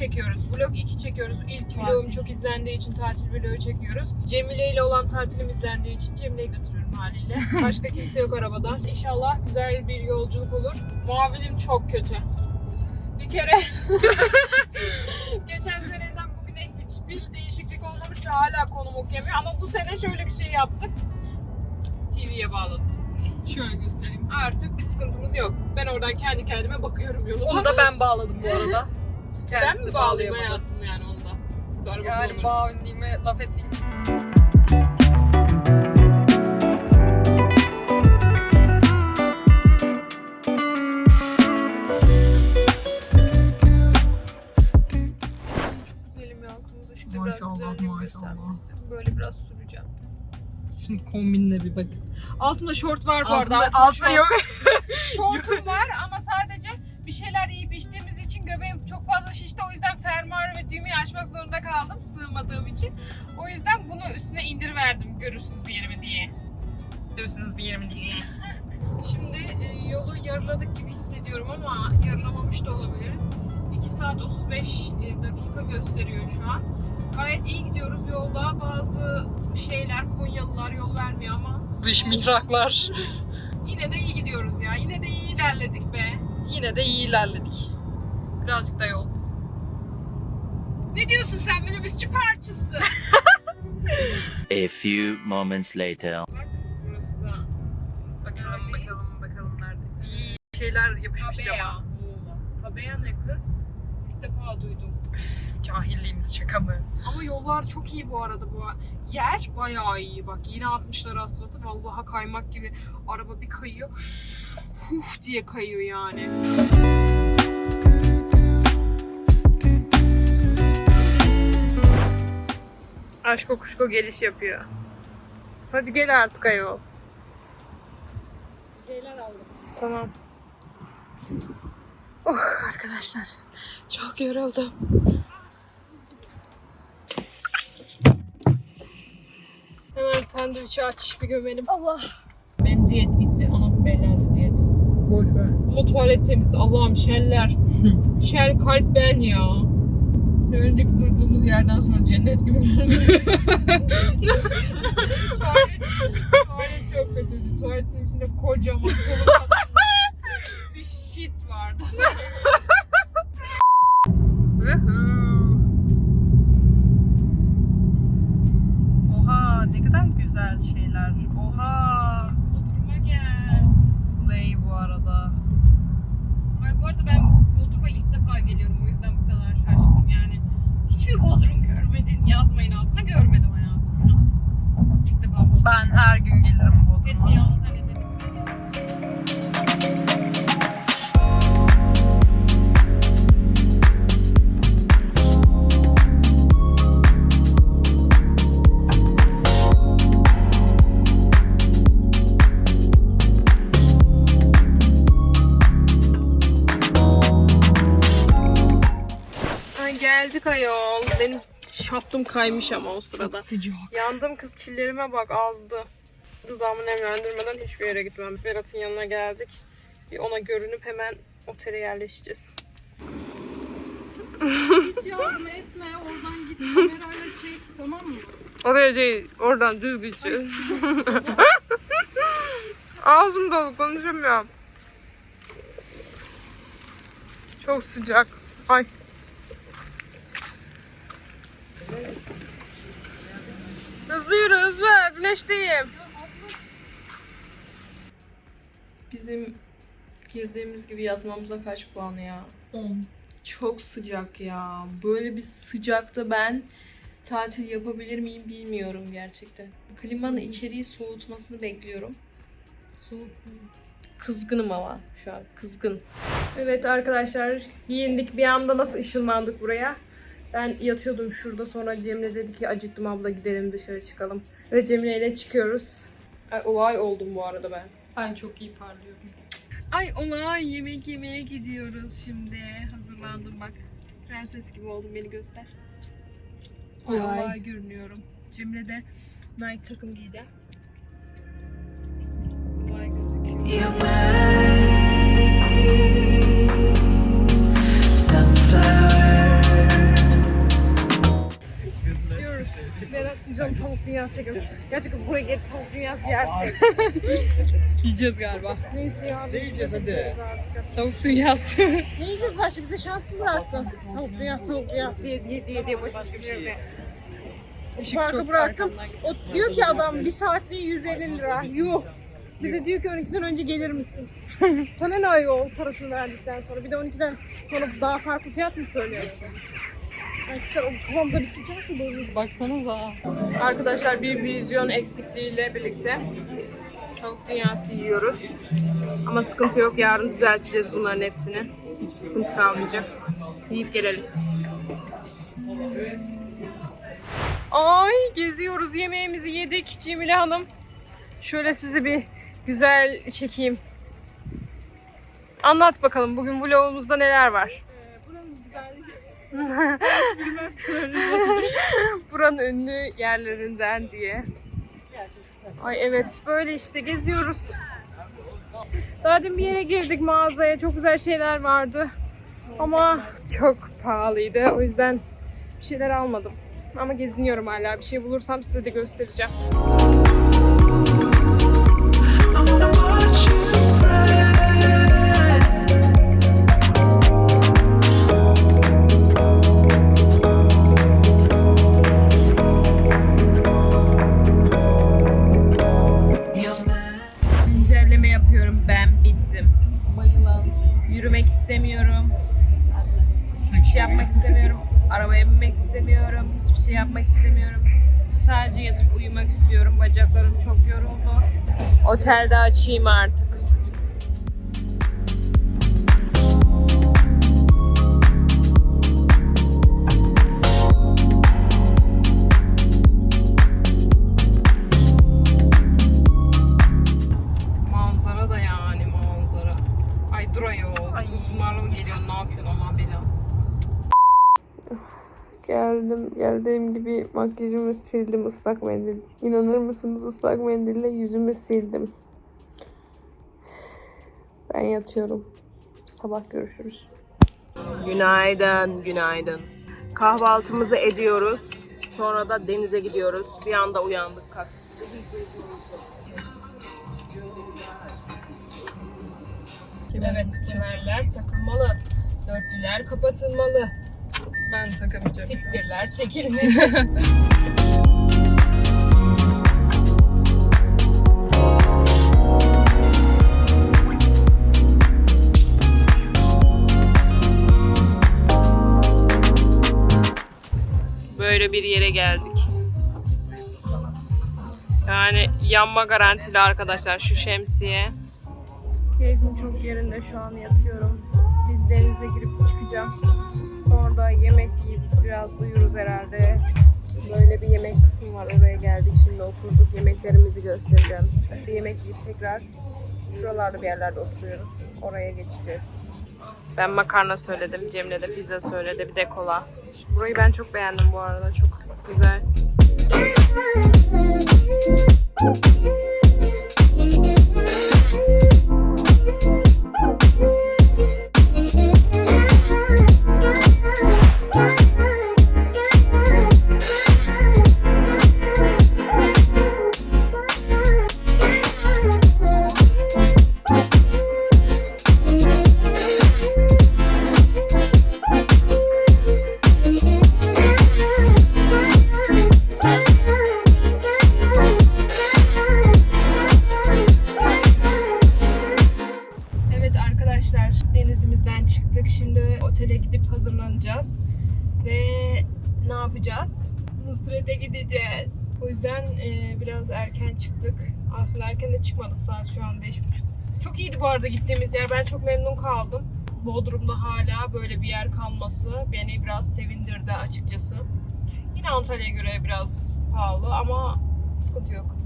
çekiyoruz. Vlog 2 çekiyoruz. İlk vlogum çok izlendiği için tatil çekiyoruz. Cemile ile olan tatilim izlendiği için Cemile'yi götürüyorum haliyle. Başka kimse yok arabada. İnşallah güzel bir yolculuk olur. Muavinim çok kötü. Bir kere geçen seneden bugüne hiçbir değişiklik olmamış ve hala konum okuyamıyor. Ama bu sene şöyle bir şey yaptık. TV'ye bağladım. Şöyle göstereyim. Artık bir sıkıntımız yok. Ben oradan kendi kendime bakıyorum yoluma. Onu da ben bağladım bu arada. ben Kendisi mi bağlayayım hayatım yani kullanırım. bağındiğime laf ettiğim için. Çok güzelim ya. Kırmızı ışıkta biraz Maşallah, güzelliğimi maşallah. göstermek istedim. Böyle biraz süreceğim. Şimdi kombinle bir bakın. Altımda şort var bu arada. Altında, Altımda altında şort- yok. Şortum var ama sadece bir şeyler yiyip içtiğimiz göbeğim çok fazla şişti. O yüzden fermuarı ve düğmeyi açmak zorunda kaldım sığmadığım için. O yüzden bunu üstüne indiriverdim görürsünüz bir yerimi diye. Görürsünüz bir yerimi diye. Şimdi e, yolu yarıladık gibi hissediyorum ama yarılamamış da olabiliriz. 2 saat 35 dakika gösteriyor şu an. Gayet iyi gidiyoruz yolda. Bazı şeyler Konyalılar yol vermiyor ama Dış mihraklar. yine de iyi gidiyoruz ya. Yine de iyi ilerledik be. Yine de iyi ilerledik. Birazcık da yol. Ne diyorsun sen minibüsçü parçası? A few moments later. Bak burası da Bakalım Neredeyiz? bakalım bakalım nerede. İyi şeyler yapışmış Tabea. cama. Tabea ne kız? İlk defa duydum. Cahilliğimiz şaka mı? Ama yollar çok iyi bu arada bu. Yer bayağı iyi bak. Yine atmışlar asfaltı. Vallahi kaymak gibi. Araba bir kayıyor. Huf diye kayıyor yani. Aşko kuşko geliş yapıyor. Hadi gel artık ayol. Şeyler aldım. Tamam. Oh arkadaşlar. Çok yoruldum. Hemen sandviçi aç bir gömelim. Allah. Benim diyet gitti. Anası bellerde diyet. Boş ver. Ama tuvalet temizdi. Allah'ım şeller. Şel kalp ben ya. Önceki durduğumuz yerden sonra cennet gibi görünüyor. tuvalet, tuvalet çok kötüydü. Tuvaletin içinde kocaman kolu bir shit vardı. Woohoo. Geldik ayol. Benim şaftım kaymış ama o sırada. sıcak. Yandım kız çillerime bak azdı. Dudağımı nemlendirmeden hiçbir yere gitmem. Berat'ın yanına geldik. Bir ona görünüp hemen otele yerleşeceğiz. Yardım etme oradan git kamerayla çek tamam mı? Oraya değil, oradan düz gideceğiz. Ağzım dolu, konuşamıyorum. Çok sıcak. Ay. Hızlı yürü, hızlı. Güneşteyim. Bizim girdiğimiz gibi yatmamıza kaç puan ya? 10. Çok sıcak ya. Böyle bir sıcakta ben tatil yapabilir miyim bilmiyorum gerçekten. Klimanın içeriği soğutmasını bekliyorum. Soğuk. Kızgınım ama şu an kızgın. Evet arkadaşlar giyindik bir anda nasıl ışınlandık buraya. Ben yatıyordum şurada sonra Cemile dedi ki acıktım abla gidelim dışarı çıkalım. Ve Cemile ile çıkıyoruz. Ay, olay oldum bu arada ben. Ben çok iyi parlıyorum. Ay olay yemek yemeye gidiyoruz şimdi. Hazırlandım bak. Prenses gibi oldum beni göster. Olay. Olay görünüyorum. Cemre de Nike takım giydi. Olay gözüküyor. Tavuk dünyası çekiyor. Gerçekten buraya gelip tavuk dünyası yersin. Yiyeceğiz galiba. Neyse ya. Ne yiyeceğiz hadi. Tavuk dünyası. Ne yiyeceğiz başka? Bize şans mı bıraktın? Tavuk dünyası, tavuk dünyası diye diye diye diye boş boş yerde. Parka çok bıraktım. O diyor ki adam bir saatliği 150 lira. Yuh. Bir de diyor ki 12'den önce gelir misin? Sana ne ayol parasını verdikten sonra? Bir de 12'den sonra daha farklı fiyat mı söylüyor? Arkadaşlar o kafamda bir sıcaksa böyle. Baksanıza. Arkadaşlar bir vizyon eksikliğiyle birlikte tavuk dünyası yiyoruz. Ama sıkıntı yok. Yarın düzelteceğiz bunların hepsini. Hiçbir sıkıntı kalmayacak. Yiyip gelelim. Ay geziyoruz. Yemeğimizi yedik Cemile Hanım. Şöyle sizi bir güzel çekeyim. Anlat bakalım bugün vlogumuzda neler var? Buranın ünlü yerlerinden diye. Ay evet böyle işte geziyoruz. Daha dün bir yere girdik mağazaya. Çok güzel şeyler vardı. Ama çok pahalıydı. O yüzden bir şeyler almadım. Ama geziniyorum hala. Bir şey bulursam size de göstereceğim. Sadece yatıp uyumak istiyorum. Bacaklarım çok yoruldu. Otelde açayım artık. Geldim. Geldiğim gibi makyajımı sildim ıslak mendil. İnanır mısınız ıslak mendille yüzümü sildim. Ben yatıyorum. Sabah görüşürüz. Günaydın, günaydın. Kahvaltımızı ediyoruz. Sonra da denize gidiyoruz. Bir anda uyandık kalktık. Evet, kemerler takılmalı. Dörtlüler kapatılmalı. Ben takamayacağım. Siktirler çekilmeli. Böyle bir yere geldik. Yani yanma garantili arkadaşlar şu şemsiye. Keyfim çok yerinde şu an yatıyorum. Bir denize girip çıkacağım. Sonra da yemek yiyip biraz uyuruz herhalde. Böyle bir yemek kısmı var. Oraya geldik. Şimdi oturduk. Yemeklerimizi göstereceğim size. Bir yemek yiyip tekrar şuralarda bir yerlerde oturuyoruz. Oraya geçeceğiz. Ben makarna söyledim. Cemile de pizza söyledi. Bir de kola. Burayı ben çok beğendim bu arada. Çok güzel. E, biraz erken çıktık. Aslında erken de çıkmadık. Saat şu an 5.30. Çok iyiydi bu arada gittiğimiz yer. Ben çok memnun kaldım. Bodrum'da hala böyle bir yer kalması beni biraz sevindirdi açıkçası. Yine Antalya'ya göre biraz pahalı ama sıkıntı yok.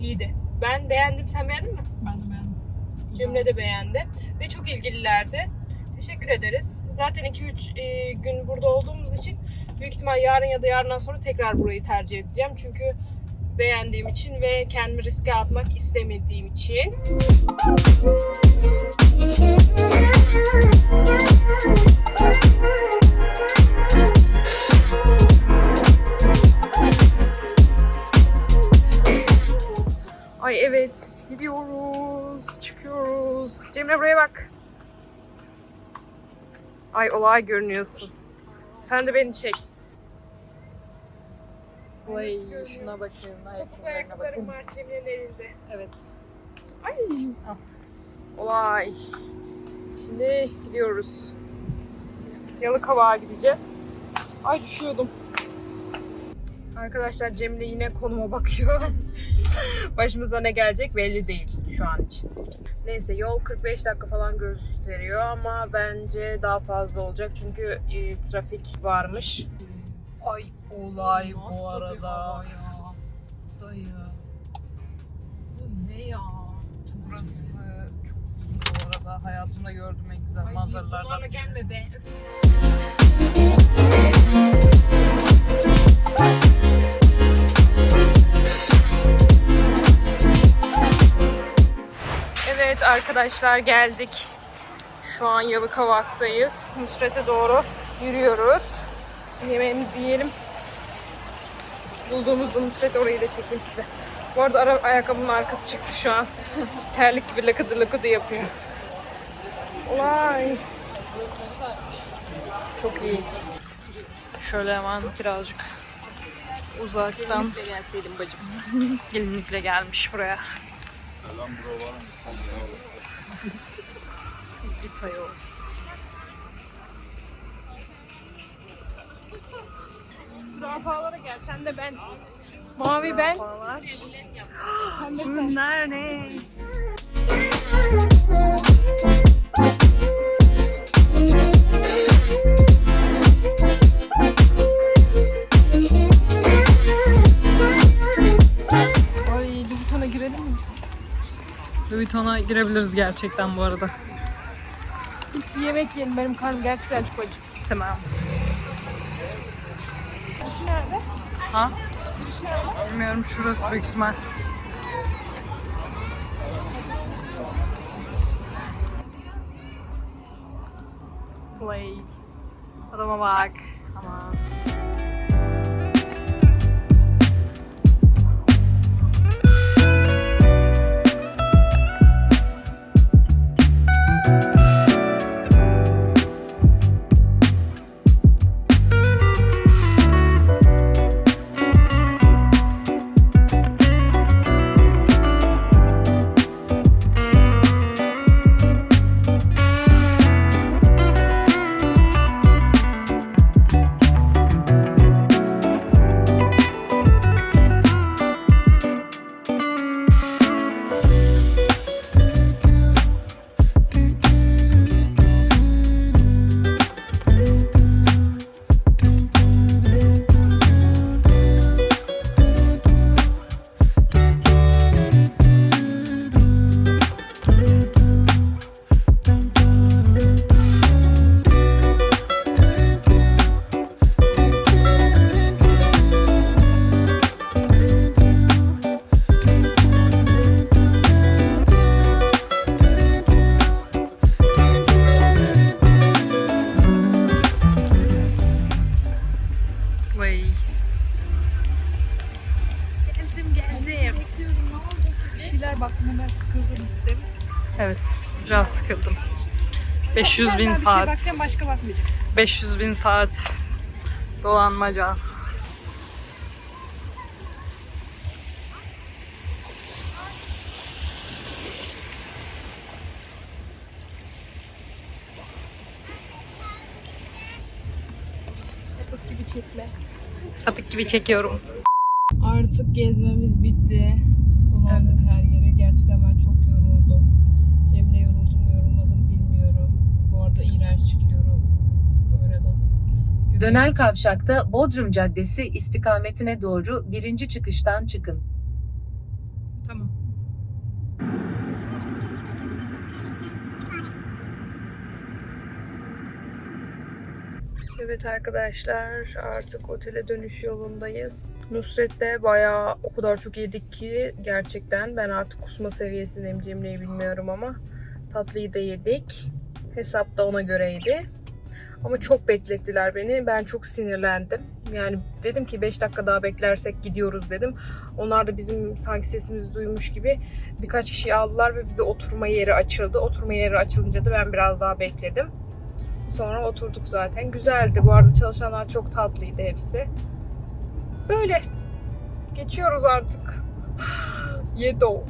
İyiydi. Ben beğendim. Sen beğendin mi? Ben de beğendim. Cemile de beğendi. Ve çok ilgililerdi. Teşekkür ederiz. Zaten 2-3 e, gün burada olduğumuz için büyük ihtimal yarın ya da yarından sonra tekrar burayı tercih edeceğim. Çünkü beğendiğim için ve kendimi riske atmak istemediğim için. Ay evet gidiyoruz, çıkıyoruz. Cemre buraya bak. Ay olay görünüyorsun. Sen de beni çek. Slay şuna bakın. Ayakkabılarına ayakkabılarım var Cemre'nin elinde. Evet. Ay. Al. Olay. Şimdi gidiyoruz. Yalıkavak'a gideceğiz. Ay düşüyordum. Arkadaşlar Cemile yine konuma bakıyor. Başımıza ne gelecek belli değil şu an için. Neyse yol 45 dakika falan gösteriyor ama bence daha fazla olacak çünkü e, trafik varmış. Ay olay bu Nasıl bir arada. hava ya? Dayı. Bu ne ya? Burası çok iyi bu arada. Hayatımda gördüğüm en güzel Ay, manzaralardan. biri. gelme be. Evet arkadaşlar geldik. Şu an Yalıkavak'tayız. Nusret'e doğru yürüyoruz. Yemeğimizi yiyelim. Bulduğumuzda Nusret orayı da çekeyim size. Bu arada ara, ayakkabımın arkası çıktı şu an. Terlik gibi lakıdı lakıdı yapıyor. Olay. Çok iyi. Şöyle hemen birazcık uzaktan Gelinlikle gelseydim bacım. gelinlikle gelmiş buraya. Git ayol. Zürafalara gel. Sen de ben. Mavi ben. Bunlar ne? Louis Vuitton'a girebiliriz gerçekten bu arada. Bir yemek yiyelim. Benim karnım gerçekten çok acı. Tamam. İşi nerede? Ha? Bilmiyorum şurası büyük ihtimal. Slay. Adama bak. 500 bin saat. bakacağım başka bakmayacağım. 500 bin saat dolanmaca. Sapık gibi çekme. Sapık gibi çekiyorum. Artık gezmemiz bitti. Dolandık her Dönel kavşakta Bodrum Caddesi istikametine doğru birinci çıkıştan çıkın. Tamam. Evet arkadaşlar artık otele dönüş yolundayız. Nusret'te bayağı o kadar çok yedik ki gerçekten ben artık kusma seviyesindeyim Cemre'yi bilmiyorum ama tatlıyı da yedik. Hesap da ona göreydi. Ama çok beklettiler beni. Ben çok sinirlendim. Yani dedim ki 5 dakika daha beklersek gidiyoruz dedim. Onlar da bizim sanki sesimizi duymuş gibi birkaç kişi aldılar ve bize oturma yeri açıldı. Oturma yeri açılınca da ben biraz daha bekledim. Sonra oturduk zaten. Güzeldi. Bu arada çalışanlar çok tatlıydı hepsi. Böyle. Geçiyoruz artık. Yedo.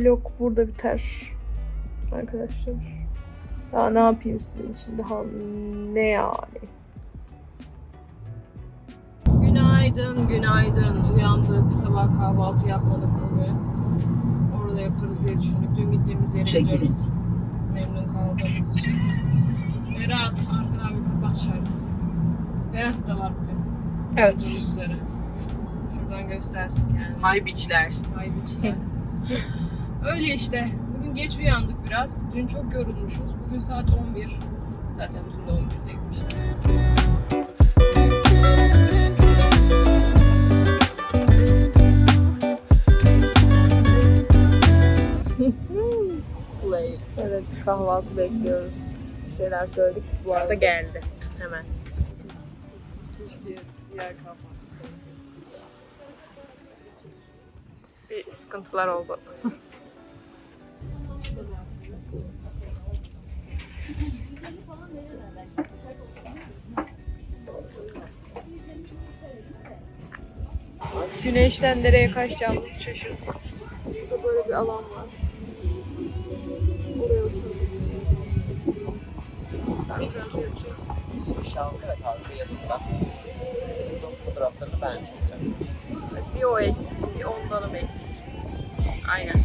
Bu vlog burada biter. Arkadaşlar. Daha ne yapayım sizin için? Daha ne yani? Günaydın, günaydın. Uyandık, sabah kahvaltı yapmadık bugün. Orada yaparız diye düşündük. Dün gittiğimiz yere gidiyoruz. Memnun kaldığımız için. Berat, arkadan bir kapat şarkı. Berat da var bugün. Evet. Şuradan göstersin kendini. Hay biçler. Ay biçim. Öyle işte. Bugün geç uyandık biraz. Dün çok yorulmuşuz. Bugün saat 11. Zaten dün de 11'de gitmiştik. Slay. Evet kahvaltı bekliyoruz. Bir şeyler söyledik. Bu arada geldi. Hemen. Keşke diğer kahvaltı Bir sıkıntılar oldu. Güneşten nereye kaçacağımızı şaşırdık. Burada böyle bir alan var. Oraya yatacağım. şansı yanında. Senin de fotoğraflarını ben çekeceğim. Bir o eksik, bir ondanım eksik. Aynen.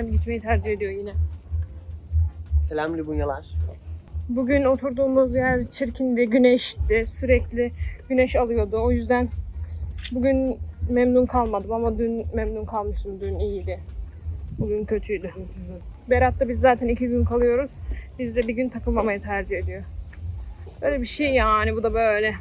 Önden gitmeyi tercih ediyor yine. Selam Lubunyalar. Bugün oturduğumuz yer çirkindi, güneşti. Sürekli güneş alıyordu. O yüzden bugün memnun kalmadım ama dün memnun kalmıştım. Dün iyiydi. Bugün kötüydü. Berat'ta biz zaten iki gün kalıyoruz. Biz de bir gün takılmamayı tercih ediyor. Öyle bir şey yani bu da böyle.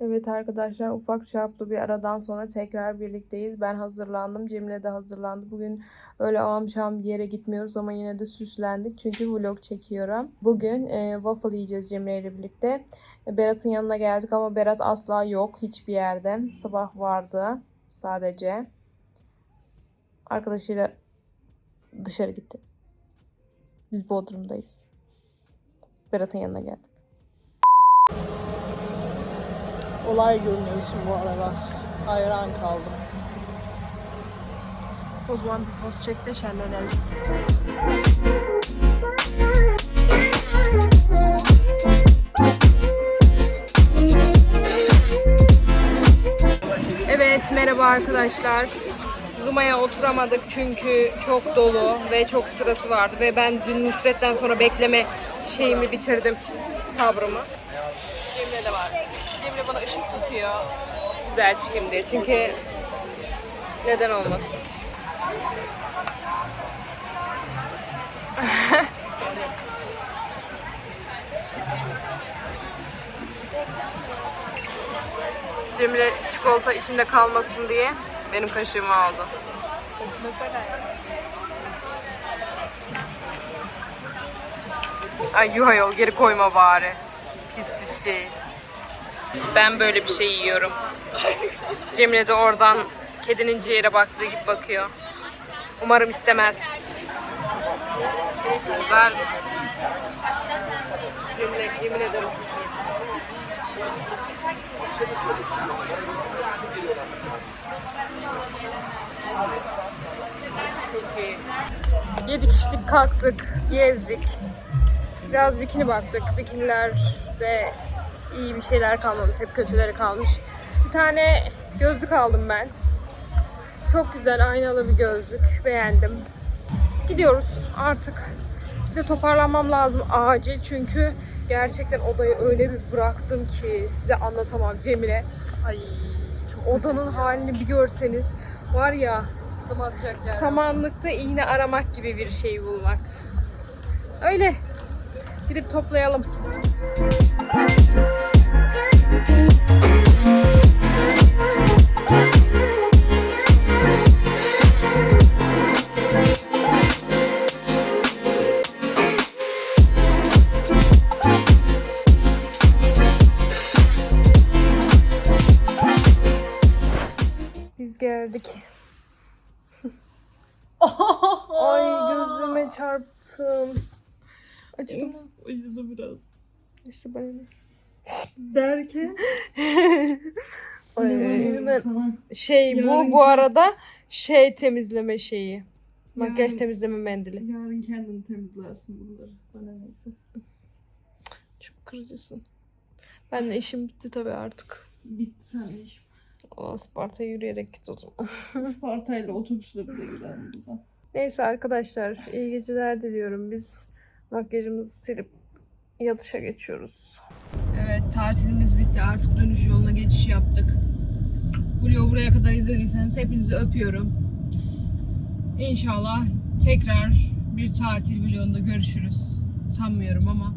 Evet arkadaşlar ufak çaplı bir aradan sonra tekrar birlikteyiz. Ben hazırlandım. Cemile de hazırlandı. Bugün öyle amşam bir yere gitmiyoruz ama yine de süslendik. Çünkü vlog çekiyorum. Bugün e, waffle yiyeceğiz Cemile ile birlikte. E, Berat'ın yanına geldik ama Berat asla yok hiçbir yerde. Sabah vardı sadece. Arkadaşıyla dışarı gitti. Biz Bodrum'dayız. Berat'ın yanına geldik. Olay görünüyorsun bu arada. Hayran kaldım. O zaman bir post çek de şenlenelim. Evet merhaba arkadaşlar. Zuma'ya oturamadık çünkü çok dolu ve çok sırası vardı ve ben dün Nusret'ten sonra bekleme şeyimi bitirdim sabrımı. Cemre de var. Bana ışık tutuyor. Güzel çıkayım diye çünkü neden olmasın. Cemile çikolata içinde kalmasın diye benim kaşığımı aldı. Ay yuh ayol geri koyma bari. Pis pis şey. Ben böyle bir şey yiyorum. Cemile de oradan kedinin ciğere baktığı gibi bakıyor. Umarım istemez. Güzel mi? Cemile, yemin ederim çok iyi. Çok. Yedik içtik kalktık, gezdik. Biraz bikini baktık. Bikinilerde iyi bir şeyler kalmamış, hep kötüleri kalmış. Bir tane gözlük aldım ben. Çok güzel aynalı bir gözlük. Beğendim. Gidiyoruz artık. Bir de toparlanmam lazım acil çünkü gerçekten odayı öyle bir bıraktım ki size anlatamam Cemile. Ay çok odanın halini bir görseniz var ya Adım atacak yani. samanlıkta iğne aramak gibi bir şey bulmak. Öyle. Gidip toplayalım. Biz geldik. Ay gözüme çarptım. Acıdı mı? Acıdı biraz. İşte böyle. Derken? Ay. Şey bu bu arada şey temizleme şeyi. Makyaj Yarın- temizleme mendili. Yarın kendin temizlersin bunları. Bana neyse. Çok kırıcısın. Ben de işim bitti tabii artık. Bitti sen iş. O yürüyerek git o zaman. Sparta'yla otobüsle bile gidelim buradan. Neyse arkadaşlar iyi geceler diliyorum. Biz makyajımızı silip yatışa geçiyoruz. Evet tatilimiz bitti. Artık dönüş yoluna geçiş yaptık. Vlogu buraya kadar izlediyseniz hepinizi öpüyorum. İnşallah tekrar bir tatil vlogunda görüşürüz. Sanmıyorum ama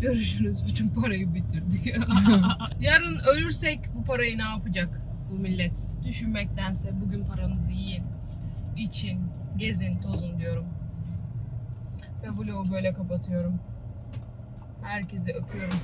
görüşürüz. Bütün parayı bitirdik. Yarın ölürsek bu parayı ne yapacak bu millet? Düşünmektense bugün paranızı yiyin, için, gezin, tozun diyorum. Ve vlogu böyle kapatıyorum. Herkese öpüyorum.